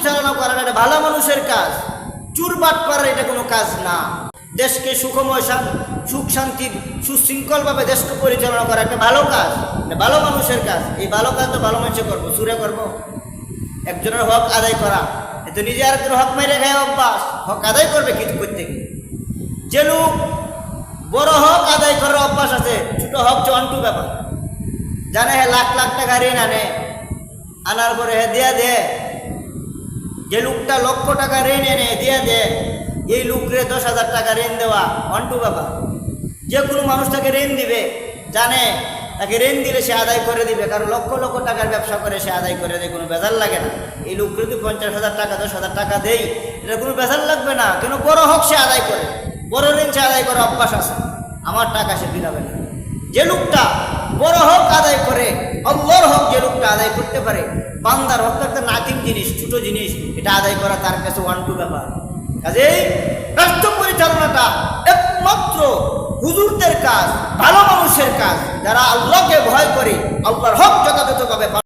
পরিচালনা করার এটা ভালো মানুষের কাজ চুরবাট করার এটা কোনো কাজ না। দেশকে সুখময় সুখ শান্তির সুশৃঙ্খলভাবে দেশকে পরিচালনা করা একটা ভালো কাজ ভালো মানুষের কাজ। এই ভালো কাজ তো ভালো মানুষে করব, সুরে করব। একজনের হক আদায় করা, এ তো নিজে আরেকজনের হক মেরে খায় অভ্যাস। হক আদায় করবে কিছু করতে যে লোক বড় হক আদায় করার অভ্যাস আছে, ছোট হক চন্টু ব্যাপার। জানে হে লাখ লাখ টাকা ঋণ আনে, আনার পরে হে দিয়া দে যে লোকটা লক্ষ টাকা ঋণ এনে দিয়ে দে, এই লোকরে দশ হাজার টাকা ঋণ দেওয়া অন্টু বাবা। যে কোনো মানুষ তাকে ঋণ দিবে, জানে, তাকে ঋণ দিলে সে আদায় করে দিবে। কারণ লক্ষ লক্ষ টাকার ব্যবসা করে সে আদায় করে দেয়, কোনো বেজাল লাগে না। এই লোকরে যদি পঞ্চাশ হাজার টাকা, দশ হাজার টাকা দেই, এটা কোনো বেজাল লাগবে না। কেন? বড় হক সে আদায় করে। বড় ঋণ সে আদায় করে অভ্যাস আছে। আমার টাকা সে বিলাবে না। যে লোকটা বড় হক আদায় করে করতে পারে। বান্দার হক একটা নাথিং জিনিস, ছোট জিনিস, এটা আদায় করা তার কাছে ওয়ান টু ব্যাপার। কাজেই রাষ্ট্র পরিচালনাটা একমাত্র হুজুরদের কাজ, ভালো মানুষের কাজ, যারা আল্লাহকে ভয় করে, আল্লাহর হক যথাযথভাবে